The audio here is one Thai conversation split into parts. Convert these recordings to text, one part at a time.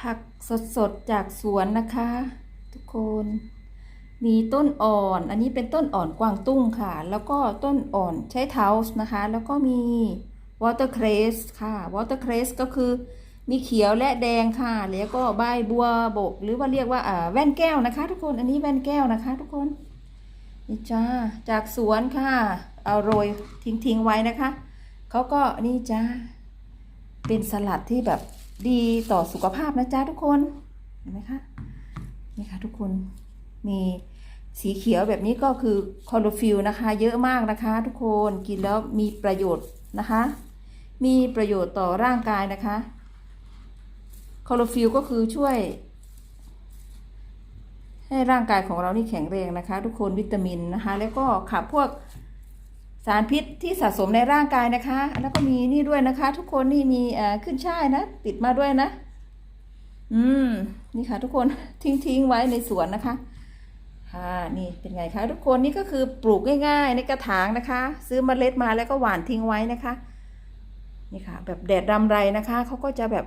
ผักสดๆจากสวนนะคะ ทุกคน มีต้นอ่อน อันนี้เป็นต้นอ่อนกวางตุ้งค่ะ แล้วก็ต้นอ่อนใช้เท้าส์นะคะ แล้วก็มีวอเตอร์เครสค่ะวอเตอร์เครสก็คือมีเขียวและแดงค่ะ แล้วก็ใบบัวบก หรือว่าเรียกว่าอ่าแว่นแก้วนะคะ ทุกคน อันนี้แว่นแก้วนะคะ ทุกคนนี่จ้าจากสวนค่ะ เอาโรยทิ้งๆไว้นะคะ เขาก็นี่จ้าเป็นสลัดที่แบบ ดีต่อสุขภาพนะจ๊ะทุกคน เห็นไหมคะ นี่ค่ะทุกคน มีสีเขียวแบบนี้ก็คือคลอโรฟิลนะคะ เยอะมากนะคะ ทุกคน กินแล้วมีประโยชน์นะคะ มีประโยชน์ต่อร่างกายนะคะคลอโรฟิลก็คือช่วย ให้ร่างกายของเรานี่แข็งแรงนะคะ ทุกคนวิตามินนะคะ แล้วก็ขับพวก สารพิษที่สะสมในร่างกายนะคะ แล้วก็มีนี่ด้วยนะคะ ทุกคนนี่มีขึ้นช่ายนะ ติดมาด้วยนะ อืม นี่ค่ะ ทุกคนทิ้งทิ้งไว้ในสวนนะคะค่ะนี่เป็นไงคะทุกคนนี่ก็คือปลูกง่าย ๆ ในกระถางนะคะ ซื้อเมล็ดมาแล้วก็หว่านทิ้งไว้นะคะ นี่ค่ะ แบบแดดรำไรนะคะเขาก็จะแบบ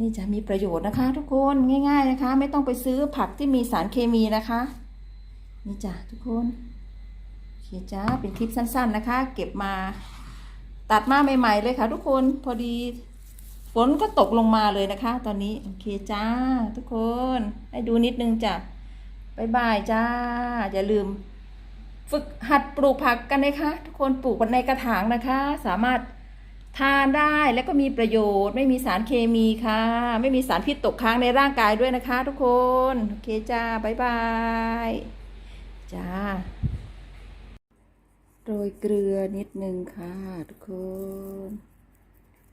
นี่จะมีประโยชน์นะคะ ทุกคนง่าย ๆนะคะ ไม่ต้องไปซื้อผักที่มีสารเคมีนะคะ นี่จ้ะทุกคน คจ้าเป็นคลิปสั้น ๆนะคะ เก็บมาตัดมาใหม่ ๆ เลยค่ะ ทุกคนพอดีฝนก็ตกลงมาเลยนะคะ ตอนนี้โอเคจ้า ทุกคนให้ดูนิดนึงจ้ะบายบายจ้า อย่าลืม ฝึกหัดปลูกผักกันนะคะ ทุกคนปลูกในกระถางนะคะ สามารถทานได้และก็มีประโยชน์ ไม่มีสารเคมีค่ะ ไม่มีสารพิษตกค้างในร่างกายด้วยนะคะ ทุกคน โอเคจ้าบายบายจ้า โรยเกลือนิดนึงค่ะทุกคน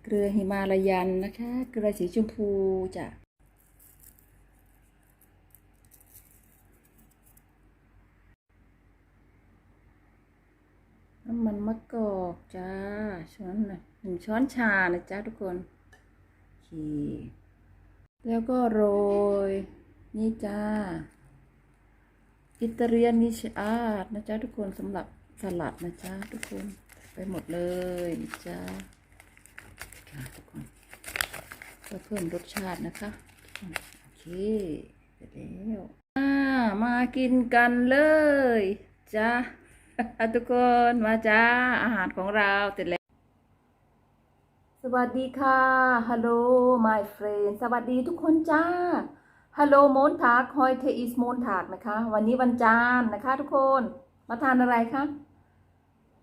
เกลือหิมาลายันนะคะ เกลือสีชมพูจ้ะน้ำมันมะกอกจ้าช้อนหน่อยหนึ่งช้อนชานะจ๊ะทุกคนโอเคแล้วก็โรย นี่จ้า อิตาเลียนนิชอาร์ตนะจ๊ะทุกคนสำหรับ สลัดนะจ๊ะทุกคน ไปหมดเลยนะจ๊ะค่ะทุกคนเพื่อเพิ่มรสชาตินะคะ โอเคเสร็จแล้วอ่ามากินกันเลยจ้าทุกคนมาจ้าอาหารของเราเสร็จแล้วสวัสดีค่ะฮัลโหล my friend สวัสดีทุกคนจ้าฮัลโหลมนทากฮอยเทอิสมนทากนะคะ วันนี้วันจานทร์นะคะทุกคน มาทานอะไรคะ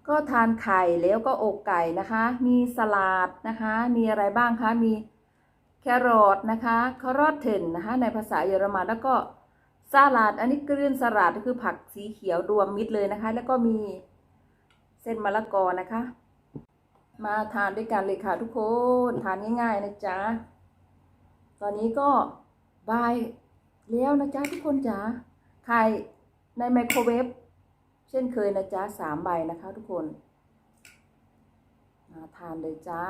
ก็ทานไข่แล้วก็อกไก่นะคะ มีสลัดนะคะ มีอะไรบ้างคะ มีแครอทนะคะคารอทเทนนะคะ ในภาษาเยอรมันแล้วก็สลัด อันนี้กรีนสลัดก็คือผักสีเขียวรวมมิตรเลยนะคะ แล้วก็มีเส้นมะละกอนะคะ มาทานด้วยกันเลยค่ะทุกคน ทานง่ายๆนะจ๊ะ ตอนนี้ก็บายแล้วนะจ๊ะทุกคนจ๋าไข่ในไมโครเวฟ เช่นเคยนะจ๊ะสามใบนะคะทุกคนมาทานเลยจ้า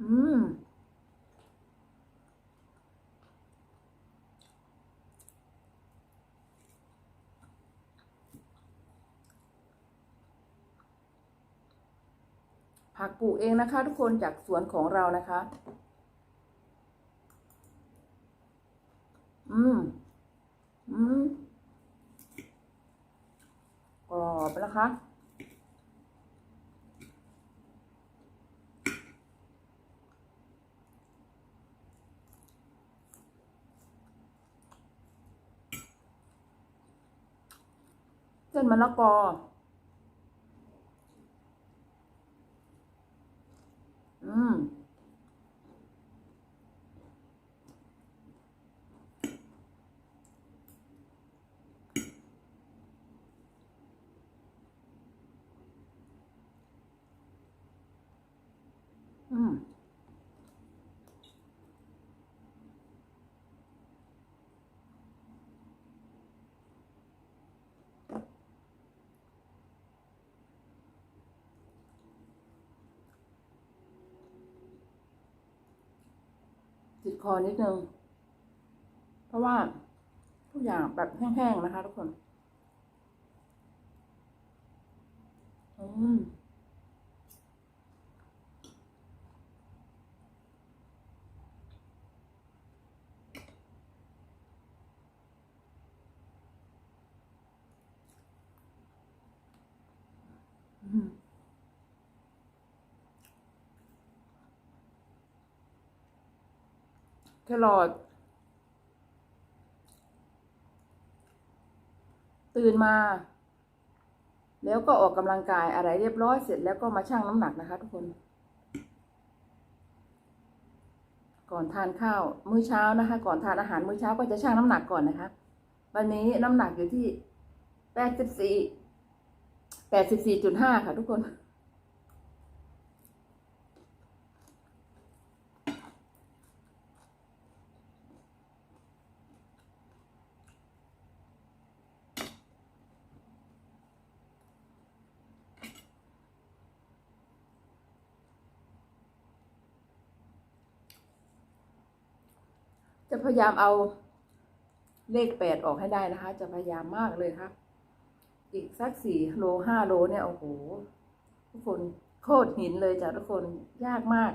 อืม ผักปลูกเองนะคะทุกคนจากสวนของเรานะคะ อืม อืมกรอบนะ คะ เส้นมะละกอม อืม ติด คอนิดนึง เพราะว่าทุกอย่างแบบแห้งๆนะคะทุกคน อืม อืม แครอทตื่นมา แล้วก็ออกกำลังกายอะไรเรียบร้อยเสร็จแล้วก็มาชั่งน้ำหนักนะคะ ทุกคน ก่อนทานข้าวมื้อเช้านะคะ ก่อนทานอาหารมื้อเช้าก็จะชั่งน้ำหนักก่อนนะคะ วันนี้น้ำหนักอยู่ที่แปดสิบสี่แปดสิบสี่จุดห้าค่ะทุกคน จะพยายามเอาเลขแปดออกให้ได้นะคะ จะพยายามมากเลยค่ะ อีกสักสี่โลห้าโลเนี่ยโอ้โหทุกคนโคตรหินเลยจ้ะทุกคนยากมาก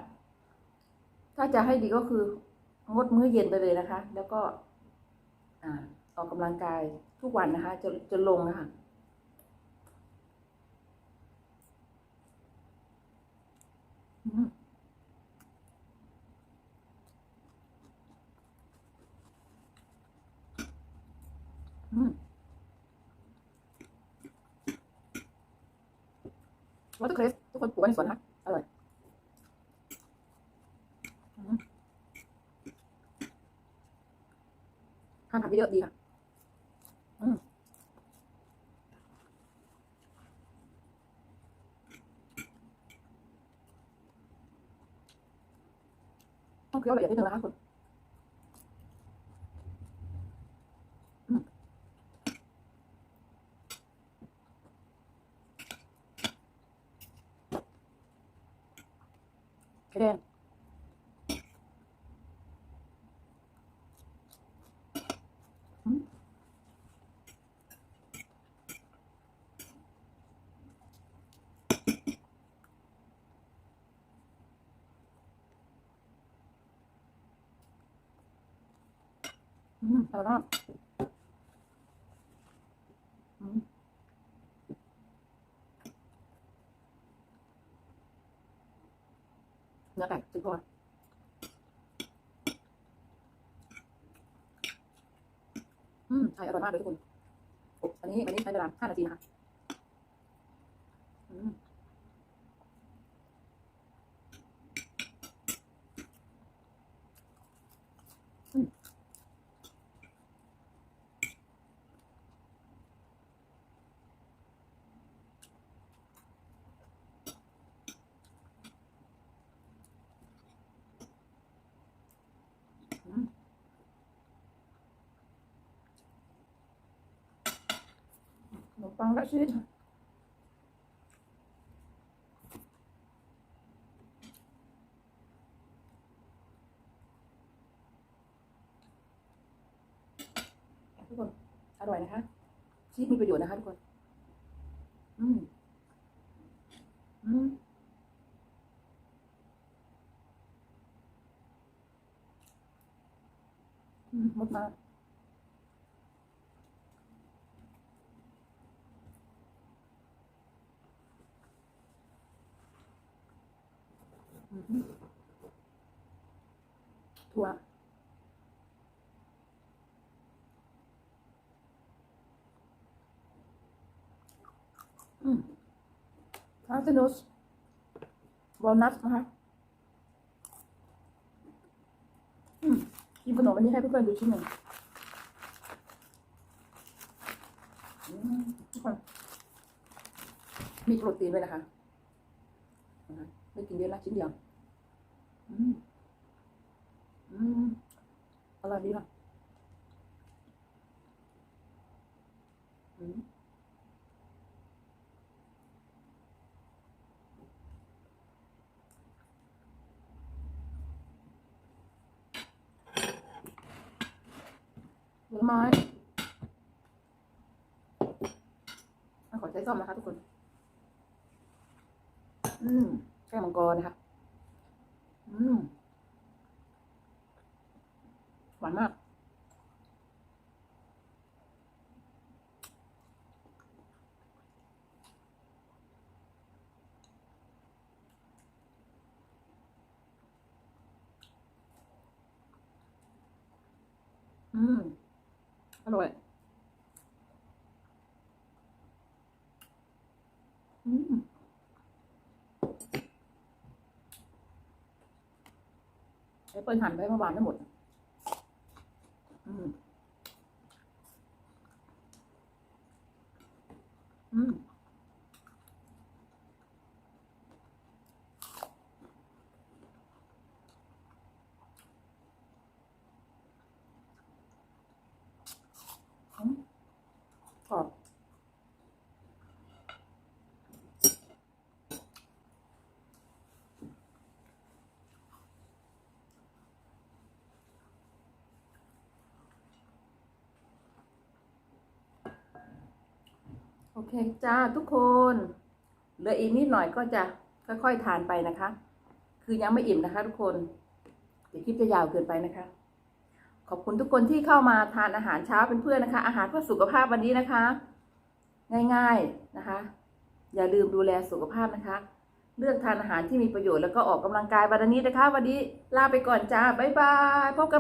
ถ้าจะให้ดีก็คืองดมื้อเย็นไปเลยนะคะ แล้วก็อ่าออกกำลังกายทุกวันนะคะ จะจะลงนะคะอืม อืม วอเตอร์เครสทุกคนปลูกไว้ในสวนนะอร่อยอืมทานผักเยอะดีค่ะต้องเคี้ยวละเอียดนิดนึงนะคะคุณ ไข่แดงอืมอืมอร่อยมากอืมเนื้อไก่อนอืมใช่อร่อยมากเลยทุกคนอันนี้อันนี้ใช้เวลาห้านาทีนะคะอืมอืม ขนมปังและชีสทุกคน อร่อยนะคะ ชีสมีประโยชน์นะคะทุกคน อืม อืมอืมหมดมากอืม ถั่วอืมคาสนุสวอลนัทนะคะอืมกินขนมอันนี้ให้เพื่อนๆดูชิ้นหนึ่งอืมทุกคนมีโปรตีนด้วยนะคะไม่กินเยอะนะชิ้นเดียว อืม อืมอร่อยดีค่ะอืมผลไม้อะขอใช้ซ่อมนะคะทุกคน อืม แก้มังกรนะคะ อืม หวานมากอืม อร่อย อืม แอปเปิลหั่นไว้เมื่อวานไม่หมด โอเคจ้าทุกคนเหลืออีกนิดหน่อยก็จะค่อยๆทานไปนะคะ คือยังไม่อิ่มนะคะ ทุกคนเดี๋ยวคลิปจะยาวเกินไปนะคะ ขอบคุณทุกคนที่เข้ามาทานอาหารเช้าเป็นเพื่อนนะคะ อาหารเพื่อสุขภาพวันนี้นะคะ ง่ายๆนะคะ อย่าลืมดูแลสุขภาพนะคะ เลือกทานอาหารที่มีประโยชน์แล้วก็ออกกำลังกายวันนี้นะคะ วันนี้ลาไปก่อนจ้าบ๊ายบายพบกัน